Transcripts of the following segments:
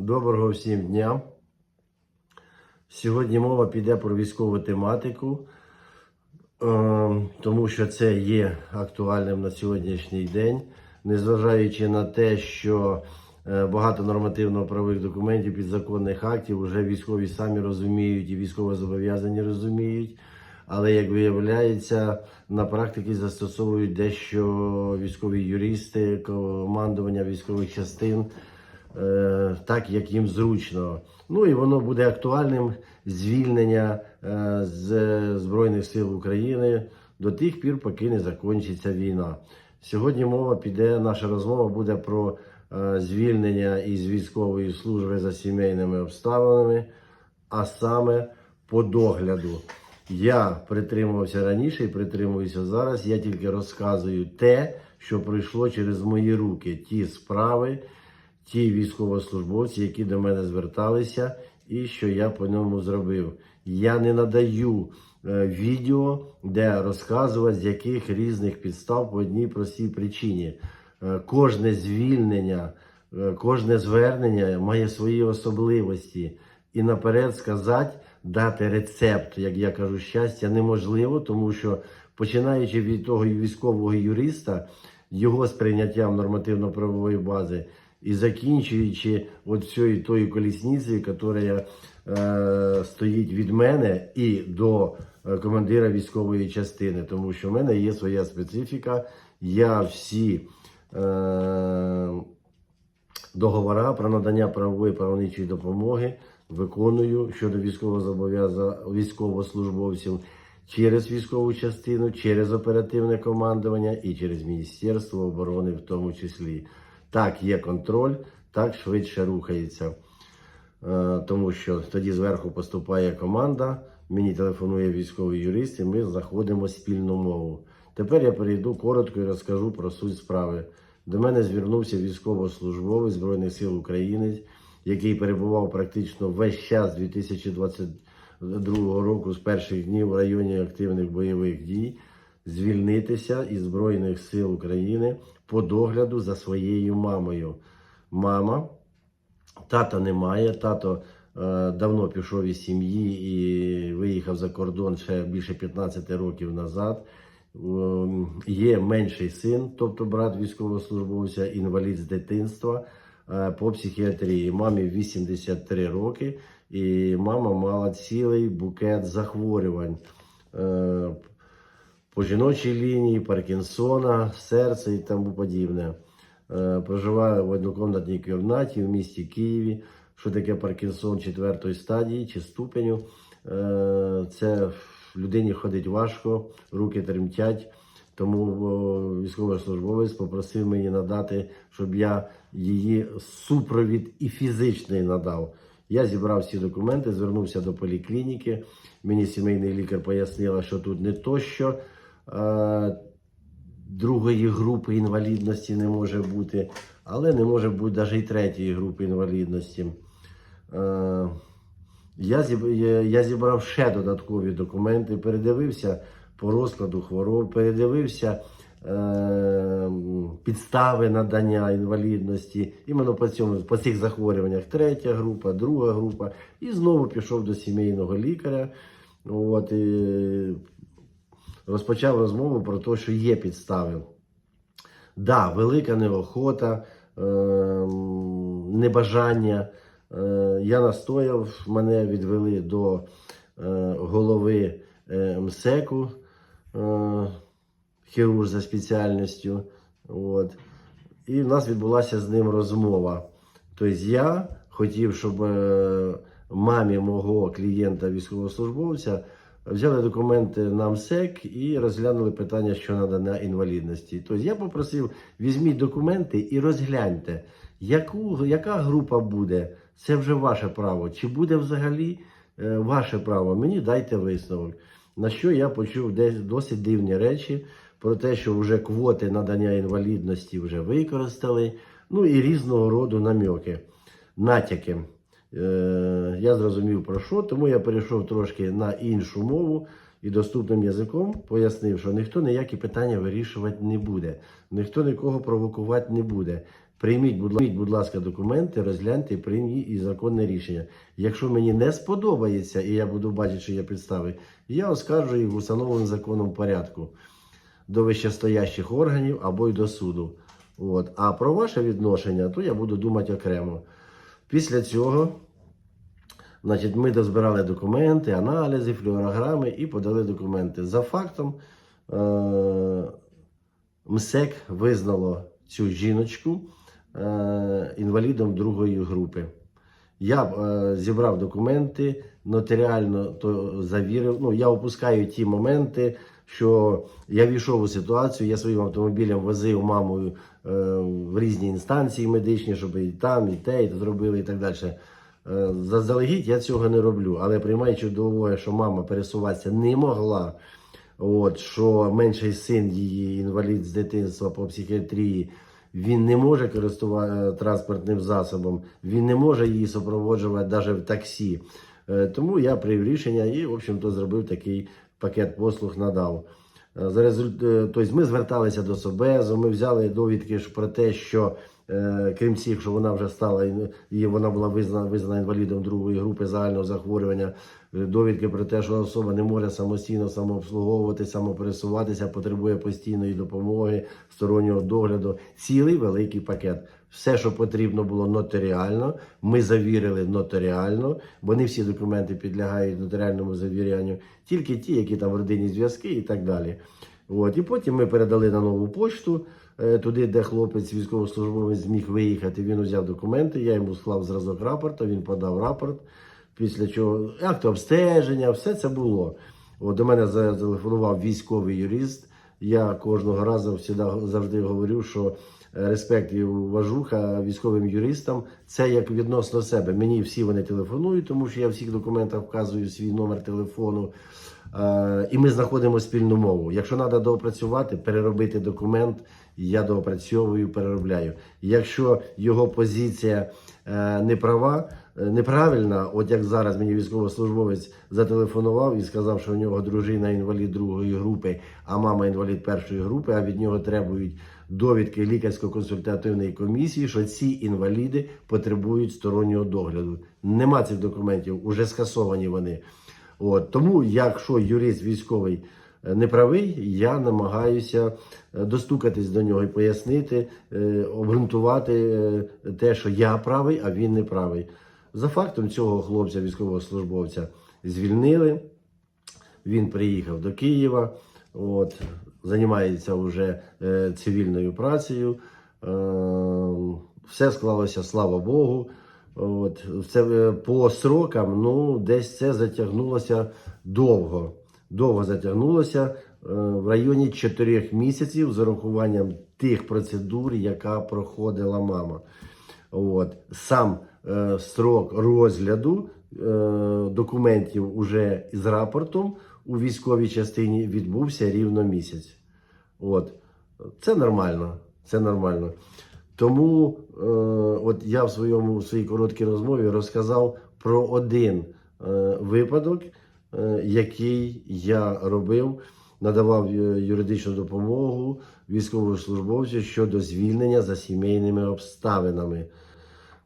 Доброго всім дня. Сьогодні мова піде про військову тематику, е, тому що це є актуальним на сьогоднішній день, незважаючи на те, що е, багато нормативно-правових документів, підзаконних актів вже військові самі розуміють і військовозобов'язані розуміють. Але як виявляється, на практиці застосовують дещо військові юристи, командування військових частин, так як їм зручно. Ну і воно буде актуальним звільнення е, з Збройних сил України до тих пір, поки не закінчиться війна. Сьогодні мова піде, наша розмова буде про е, звільнення із військової служби за сімейними обставинами, а саме по догляду. Я притримувався раніше і притримуюся зараз. Я тільки розказую те, що пройшло через мої руки, ті справи, ті військовослужбовці, які до мене зверталися, і що я по ньому зробив. Я не надаю е, відео, де розказувати, з яких різних підстав по одній простій причині. Е, кожне звільнення, е, кожне звернення має свої особливості. І наперед сказати, дати рецепт, як я кажу, щастя неможливо, тому що починаючи від того військового юриста, його сприйняттям нормативно-правової бази, і закінчуючи от цією тою колісницею, яка е, стоїть від мене і до е, командира військової частини, тому що в мене є своя специфіка. Я всі е, договора про надання правової правничої допомоги виконую щодо військовослужбовців через військову частину, через оперативне командування і через Міністерство оборони в тому числі. Так, є контроль, так швидше рухається. Е, Тому що тоді зверху поступає команда, мені телефонує військовий юрист, і ми знаходимо спільну мову. Тепер я перейду коротко і розкажу про суть справи. До мене звернувся військовослужбовець Збройних сил України, який перебував практично весь час 2022 року з перших днів в районі активних бойових дій, звільнитися із Збройних сил України по догляду за своєю мамою. Мама Тата немає. Тато е, давно пішов із сім'ї і виїхав за кордон ще більше 15 років назад. Ем, Є менший син, тобто брат військовослужбовця, інвалід з дитинства е, по психіатрії. Мамі 83 роки, і мама мала цілий букет захворювань. Е, по жіночій лінії, Паркінсона, серце і тому подібне. Е, Проживаю в однокомнатній кімнаті в місті Києві. Що таке Паркінсон четвертої стадії чи ступеню? Е, Це людині ходить важко, руки тремтять. Тому військовослужбовець попросив мені надати, щоб я її супровід і фізичний надав. Я зібрав всі документи, звернувся до поліклініки. Мені сімейний лікар пояснила, що тут не то, що е, другої групи інвалідності не може бути, але не може бути навіть і третьої групи інвалідності. Е, я, зіб... я- я зібрав ще додаткові документи, передивився по розкладу хвороб, передивився е, підстави надання інвалідності, іменно по, цьому, по цих захворюваннях третя група, друга група, і знову пішов до сімейного лікаря. От, розпочав розмову про те, що є підстави. Да, велика неохота, е, небажання. Е, я настояв, мене відвели до е, голови е, МСЕКу, е, хірург за спеціальністю. От. І в нас відбулася з ним розмова. Тобто я хотів, щоб е, мамі мого клієнта військовослужбовця взяли документи на МСЕК і розглянули питання щодо надання інвалідності. Тобто я попросив, візьміть документи і розгляньте, яку, яка група буде. Це вже ваше право. Чи буде взагалі е, ваше право? Мені дайте висновок. На що я почув десь досить дивні речі про те, що вже квоти надання інвалідності вже використали, ну і різного роду намьоки, натяки. Е, я зрозумів про що, тому я перейшов трошки на іншу мову і доступним язиком пояснив, що ніхто ніякі питання вирішувати не буде, ніхто нікого провокувати не буде. Прийміть, будь ласка, будь ласка, документи, розгляньте, прийміть і законне рішення. Якщо мені не сподобається, і я буду бачити, що є підстави, я оскаржу їх в установленому законом порядку до вищестоящих органів або й до суду. От. А про ваше відношення, то я буду думати окремо. Після цього значить, ми дозбирали документи, аналізи, флюорограми і подали документи. За фактом, е- МСЕК визнало цю жіночку е- інвалідом другої групи. Я е, зібрав документи, нотаріально то завірив. Ну, я опускаю ті моменти, що я війшов у ситуацію, я своїм автомобілем возив маму е, в різні інстанції медичні, щоб і там, і те, і те зробили, і так далі. Е, заздалегідь я цього не роблю, але приймаючи до уваги, що мама пересуватися не могла, от, що менший син її інвалід з дитинства по психіатрії, він не може користуватися транспортним засобом, він не може її супроводжувати навіть в таксі. Е, Тому я прийняв рішення і, в общем-то, зробив такий пакет послуг, надав. Е, За результ... е, Тобто ми зверталися до Собезу, ми взяли довідки про те, що е, крім всіх, що вона вже стала і вона була визнана, визнана інвалідом другої групи загального захворювання. Довідки про те, що особа не може самостійно самообслуговувати, самопересуватися, потребує постійної допомоги, стороннього догляду. Цілий великий пакет. Все, що потрібно було нотаріально, ми завірили нотаріально, бо не всі документи підлягають нотаріальному завірянню, тільки ті, які там родинні зв'язки і так далі. От. І потім ми передали на нову пошту, е, туди, де хлопець, військовослужбовець зміг виїхати. Він узяв документи, я йому склав зразок рапорта, він подав рапорт. Після чого акт обстеження, все це було. От, до мене зателефонував військовий юрист. Я кожного разу завжди говорю, що респект і уважуха військовим юристам це як відносно себе. Мені всі вони телефонують, тому що я всіх документах вказую свій номер телефону. Е, і ми знаходимо спільну мову. Якщо треба доопрацювати, переробити документ, я доопрацьовую, переробляю. Якщо його позиція е, не права, е, неправильна, от як зараз мені військовослужбовець зателефонував і сказав, що у нього дружина інвалід другої групи, а мама інвалід першої групи, а від нього требують довідки лікарсько-консультативної комісії, що ці інваліди потребують стороннього догляду. Нема цих документів, уже скасовані вони. От, тому, якщо юрист військовий е, не правий, я намагаюся е, достукатись до нього і пояснити, е, обґрунтувати е, те, що я правий, а він не правий. За фактом цього хлопця, військовослужбовця, звільнили. Він приїхав до Києва, от, займається вже е, цивільною працею. Е, все склалося, слава Богу. От, це е, по срокам, ну, десь це затягнулося довго. Довго затягнулося е, в районі 4 місяців з урахуванням тих процедур, яка проходила мама. От. Сам е, строк розгляду е, документів уже із рапортом у військовій частині відбувся рівно місяць. От. Це нормально. Це нормально. Тому е, от я в своєму в своїй короткій розмові розказав про один е, випадок, е, який я робив, надавав е, юридичну допомогу військовослужбовцю щодо звільнення за сімейними обставинами.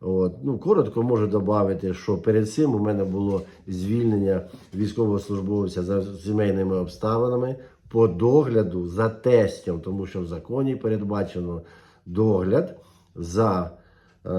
От. Ну, коротко можу додати, що перед цим у мене було звільнення військовослужбовця за сімейними обставинами по догляду за тестем, тому що в законі передбачено догляд за е,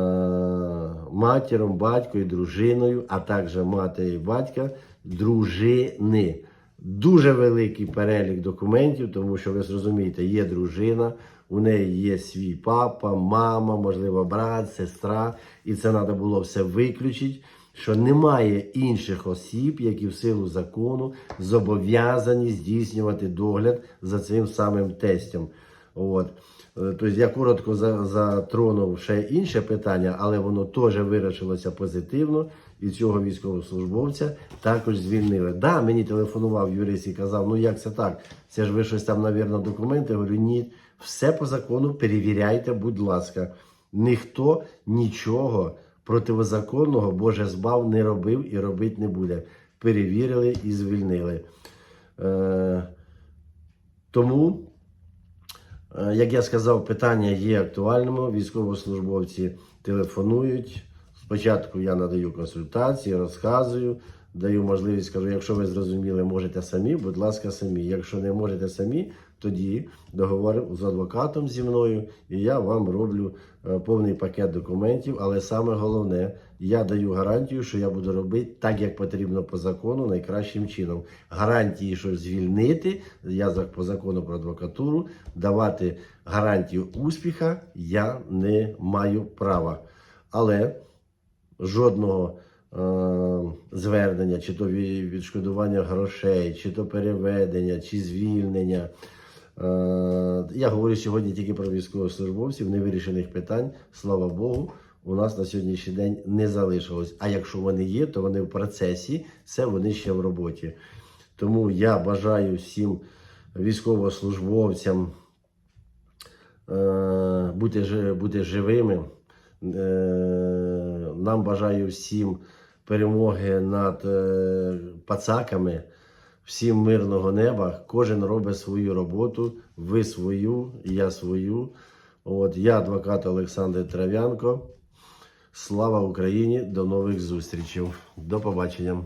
матіром, батьком і дружиною, а також мати і батька дружини. Дуже великий перелік документів, тому що ви зрозумієте, є дружина, у неї є свій папа, мама, можливо, брат, сестра, і це треба було все виключити. Що немає інших осіб, які в силу закону зобов'язані здійснювати догляд за цим самим тестем. От. Е, Тобто я коротко затронув ще інше питання, але воно теж вирішилося позитивно. І цього військовослужбовця також звільнили. Да, мені телефонував юрист і казав, ну як це так? Це ж ви щось там, навірно, документи. Я говорю, ні, все по закону перевіряйте, будь ласка. Ніхто нічого противозаконного, Боже збав, не робив і робити не буде. Перевірили і звільнили. Е, тому Е, Як я сказав, питання є актуальними. Військовослужбовці телефонують. Спочатку я надаю консультації, розказую, даю можливість, кажу, якщо ви зрозуміли, можете самі, будь ласка, самі. Якщо не можете самі, тоді договорив з адвокатом зі мною, і я вам роблю е, повний пакет документів. Але саме головне, я даю гарантію, що я буду робити так, як потрібно по закону, найкращим чином. Гарантії, що звільнити, я по закону про адвокатуру, давати гарантію успіха я не маю права. Але жодного е, звернення, чи то відшкодування грошей, чи то переведення, чи звільнення. Е, я говорю сьогодні тільки про військовослужбовців, невирішених питань, слава Богу, у нас на сьогоднішній день не залишилось. А якщо вони є, то вони в процесі, це вони ще в роботі. Тому я бажаю всім військовослужбовцям е, бути, бути живими. Е, Нам бажаю всім перемоги над е, пацаками, всім мирного неба. Кожен робить свою роботу, ви свою, я свою. От, я адвокат Олександр Трав'янко. Слава Україні! До нових зустрічей. До побачення.